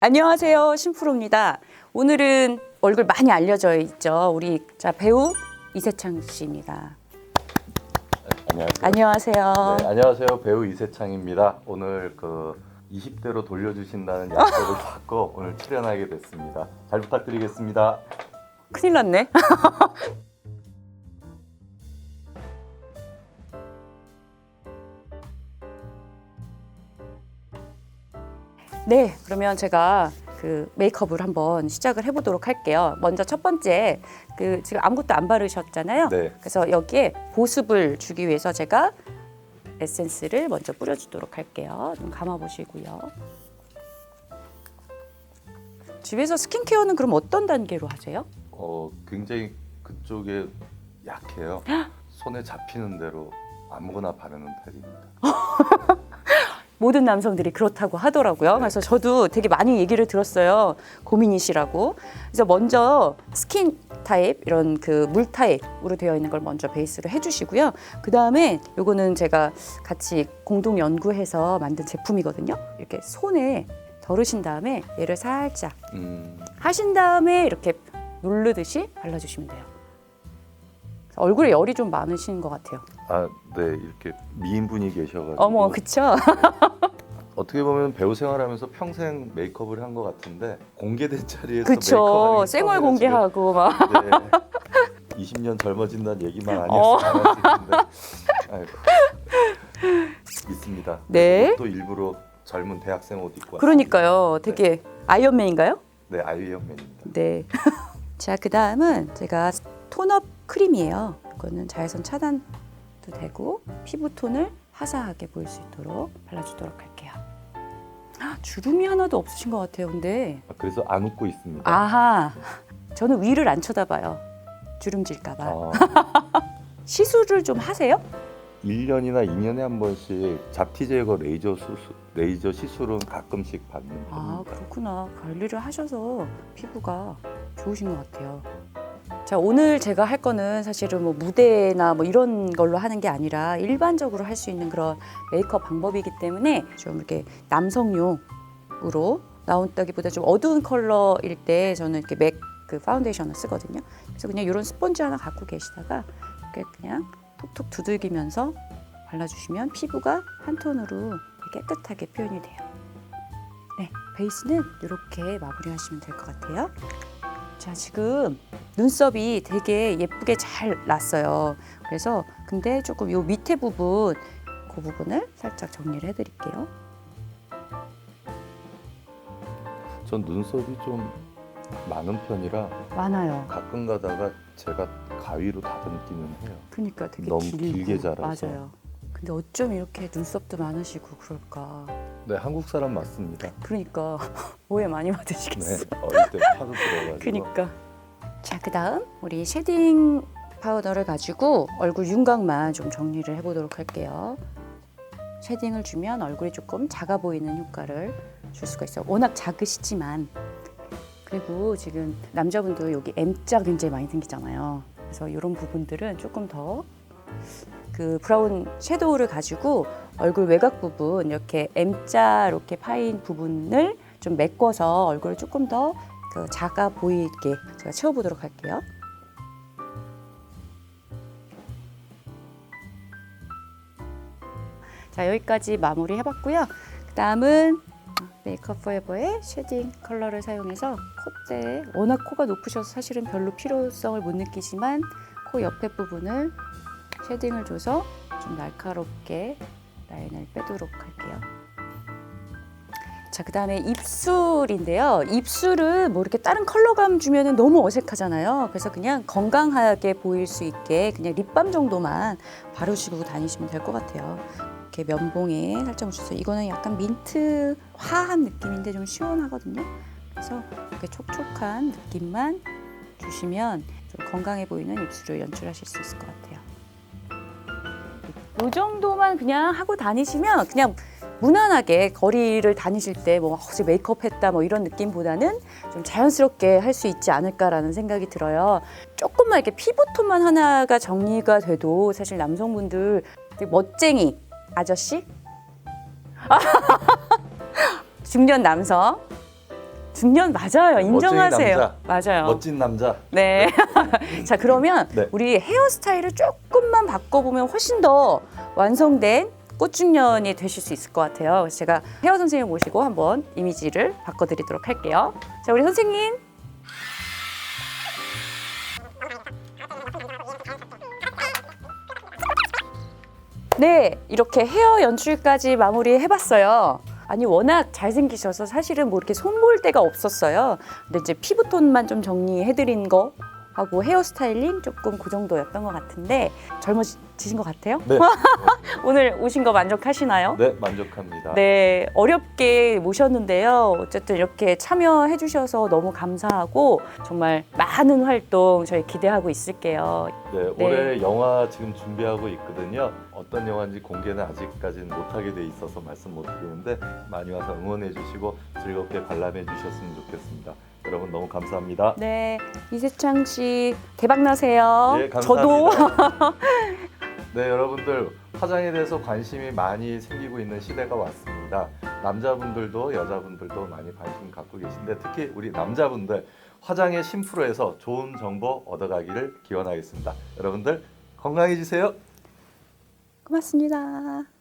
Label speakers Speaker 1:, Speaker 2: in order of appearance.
Speaker 1: 안녕하세요. 심프로입니다. 오늘은 얼굴 많이 알려져 있죠. 우리 자 배우 이세창 씨입니다.
Speaker 2: 안녕하세요.
Speaker 1: 안녕하세요.
Speaker 2: 네, 안녕하세요. 배우 이세창입니다. 오늘 그 20대로 돌려주신다는 약속을 받고 오늘 출연하게 됐습니다. 잘 부탁드리겠습니다.
Speaker 1: 큰일 났네. 네, 그러면 제가 그 메이크업을 한번 시작을 해보도록 할게요. 먼저 첫 번째, 그 지금 아무것도 안 바르셨잖아요.
Speaker 2: 네.
Speaker 1: 그래서 여기에 보습을 주기 위해서 제가 에센스를 먼저 뿌려주도록 할게요. 눈 감아보시고요. 집에서 스킨케어는 그럼 어떤 단계로 하세요?
Speaker 2: 어, 굉장히 그쪽에 약해요. 손에 잡히는 대로 아무거나 바르는 타입입니다.
Speaker 1: 모든 남성들이 그렇다고 하더라고요.
Speaker 2: 네.
Speaker 1: 그래서 저도 되게 많이 얘기를 들었어요. 고민이시라고. 그래서 먼저 스킨 타입 이런 그 물 타입으로 되어 있는 걸 먼저 베이스로 해주시고요. 그 다음에 요거는 제가 같이 공동 연구해서 만든 제품이거든요. 이렇게 손에 덜으신 다음에 얘를 살짝
Speaker 2: 음,
Speaker 1: 하신 다음에 이렇게 누르듯이 발라주시면 돼요. 얼굴에 열이 좀 많으신 것 같아요.
Speaker 2: 아, 네. 이렇게 미인분이 계셔가지고
Speaker 1: 어머, 그쵸?
Speaker 2: 어떻게 보면 배우 생활하면서 평생 메이크업을 한 것 같은데 공개된 자리에서
Speaker 1: 그쵸. 쌩얼
Speaker 2: 처음이라
Speaker 1: 공개하고 막.
Speaker 2: 네. 20년 젊어진다는 얘기만
Speaker 1: 어.
Speaker 2: 아니었으면 아이고. 있습니다.
Speaker 1: 네.
Speaker 2: 또 일부러 젊은 대학생 옷 입고 왔습니다.
Speaker 1: 그러니까요. 되게 아이언맨인가요?
Speaker 2: 네, 아이언맨입니다.
Speaker 1: 네. 자, 그 다음은 제가 톤업 크림이에요. 이거는 자외선 차단도 되고 피부톤을 화사하게 보일 수 있도록 발라주도록 할게요. 아, 주름이 하나도 없으신 것 같아요. 근데
Speaker 2: 아, 그래서 안 웃고 있습니다.
Speaker 1: 아하, 저는 위를 안 쳐다봐요. 주름질까봐.
Speaker 2: 아,
Speaker 1: 시술을 좀 하세요?
Speaker 2: 1년이나 2년에 한 번씩 잡티 제거 레이저 수술, 레이저 시술은 가끔씩 받는
Speaker 1: 아
Speaker 2: 편입니다.
Speaker 1: 그렇구나 관리를 하셔서 피부가 좋으신 것 같아요. 자 오늘 제가 할 거는 사실은 뭐 무대나 뭐 이런 걸로 하는 게 아니라 일반적으로 할 수 있는 그런 메이크업 방법이기 때문에 좀 이렇게 남성용으로 나온다기보다 좀 어두운 컬러일 때 저는 이렇게 맥 그 파운데이션을 쓰거든요. 그래서 그냥 이런 스펀지 하나 갖고 계시다가 이렇게 그냥 톡톡 두들기면서 발라주시면 피부가 한 톤으로 깨끗하게 표현이 돼요. 네, 베이스는 이렇게 마무리하시면 될 것 같아요. 자, 지금 눈썹이 되게 예쁘게 잘 났어요. 그래서 근데 조금 요 밑에 부분 그 부분을 살짝 정리를 해드릴게요.
Speaker 2: 전 눈썹이 좀 많은 편이라
Speaker 1: 많아요.
Speaker 2: 가끔 가다가 제가 가위로 다듬기는 해요.
Speaker 1: 그러니까 되게
Speaker 2: 너무
Speaker 1: 길고.
Speaker 2: 길게 자라서.
Speaker 1: 맞아요. 근데 어쩜 이렇게 눈썹도 많으시고 그럴까?
Speaker 2: 네, 한국 사람 맞습니다.
Speaker 1: 그러니까 오해 많이 받으시겠어.
Speaker 2: 네, 어릴 때 파도 들어가지고.
Speaker 1: 그니까. 자, 그다음 우리 쉐딩 파우더를 가지고 얼굴 윤곽만 좀 정리를 해보도록 할게요. 쉐딩을 주면 얼굴이 조금 작아 보이는 효과를 줄 수가 있어요. 워낙 작으시지만 그리고 지금 남자분도 여기 M자 굉장히 많이 생기잖아요. 그래서 이런 부분들은 조금 더 그 브라운 섀도우를 가지고 얼굴 외곽 부분 이렇게 M자 이렇게 파인 부분을 좀 메꿔서 얼굴을 조금 더 그 작아 보이게 제가 채워보도록 할게요. 자 여기까지 마무리 해봤고요. 그 다음은 메이크업 포에버의 쉐딩 컬러를 사용해서 콧대에 워낙 코가 높으셔서 사실은 별로 필요성을 못 느끼지만 코 옆에 부분을 쉐딩을 줘서 좀 날카롭게 라인을 빼도록 할게요. 자, 그 다음에 입술인데요. 입술은 뭐 이렇게 다른 컬러감 주면은 너무 어색하잖아요. 그래서 그냥 건강하게 보일 수 있게 그냥 립밤 정도만 바르시고 다니시면 될 것 같아요. 이렇게 면봉에 살짝 묻혀서 이거는 약간 민트 화한 느낌인데 좀 시원하거든요. 그래서 이렇게 촉촉한 느낌만 주시면 좀 건강해 보이는 입술을 연출하실 수 있을 것 같아요. 이 정도만 그냥 하고 다니시면 그냥 무난하게 거리를 다니실 때 뭐 어제 메이크업 했다 뭐 이런 느낌보다는 좀 자연스럽게 할 수 있지 않을까라는 생각이 들어요. 조금만 이렇게 피부톤만 하나가 정리가 돼도 사실 남성분들 멋쟁이 아저씨 중년 남성 중년 맞아요. 인정하세요.
Speaker 2: 남자.
Speaker 1: 맞아요.
Speaker 2: 멋진 남자.
Speaker 1: 네. 자, 그러면
Speaker 2: 네.
Speaker 1: 우리 헤어스타일을 조금만 바꿔보면 훨씬 더 완성된 꽃중년이 되실 수 있을 것 같아요. 그래서 제가 헤어 선생님 모시고 한번 이미지를 바꿔드리도록 할게요. 자, 우리 선생님. 네, 이렇게 헤어 연출까지 마무리 해봤어요. 아니 워낙 잘생기셔서 사실은 뭐 이렇게 손볼 데가 없었어요. 근데 이제 피부톤만 좀 정리해드린 거 하고 헤어 스타일링 조금 그 정도였던 것 같은데 젊어지신 것 같아요?
Speaker 2: 네.
Speaker 1: 오늘 오신 거 만족하시나요?
Speaker 2: 네, 만족합니다.
Speaker 1: 네, 어렵게 모셨는데요. 어쨌든 이렇게 참여해 주셔서 너무 감사하고 정말 많은 활동 저희 기대하고 있을게요.
Speaker 2: 네,
Speaker 1: 네.
Speaker 2: 올해 영화 지금 준비하고 있거든요. 어떤 영화인지 공개는 아직까지는 못하게 돼 있어서 말씀 못 드리는데 많이 와서 응원해 주시고 즐겁게 관람해 주셨으면 좋겠습니다. 여러분 너무 감사합니다.
Speaker 1: 네, 이세창 씨 대박 나세요.
Speaker 2: 예,
Speaker 1: 저도
Speaker 2: 감사합니다. 네, 여러분들 화장에 대해서 관심이 많이 생기고 있는 시대가 왔습니다. 남자분들도 여자분들도 많이 관심 갖고 계신데 특히 우리 남자분들 화장의 심프로에서 좋은 정보 얻어가기를 기원하겠습니다. 여러분들 건강해지세요.
Speaker 1: 고맙습니다.